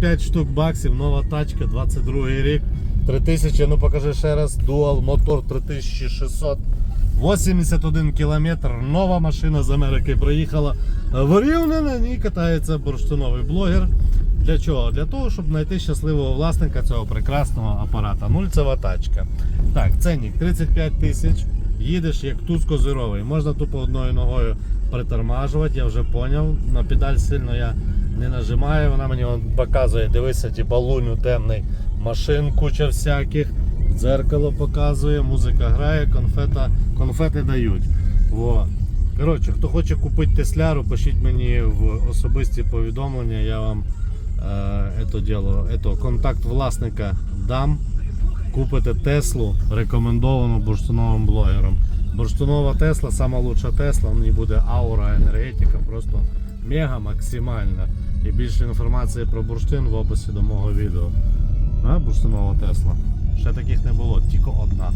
5 штук баксів, нова тачка, 22 рік. 3000, ну покажи ще раз. Дуал мотор 3600. 81 кілометр. Нова машина з Америки приїхала в Рівне. На ній катається бурштиновий блогер. Для чого? Для того, щоб знайти щасливого власника цього прекрасного апарата. Нульцева тачка. Так, ценник 35 тисяч. Їдеш як туз козировий. Можна тупо одною ногою притормажувати, я вже поняв. На педаль сильно я не нажимаю, вона мені показує, дивися, типа луню темний машин, куча всяких. Дзеркало показує, музика грає, конфета, конфети дають. Во. Коротше, хто хоче купити Тесляру, пишіть мені в особисті повідомлення, я вам е, діло, ето, контакт власника дам. Купите Теслу, рекомендовану бурштиновим блогером. Бурштинова Тесла, лучша Тесла, ній буде аура, енергетика, просто мега максимальна. І більше інформації про бурштин в описі до мого відео. А, бурштинова Тесла. Ще таких не було, тільки одна.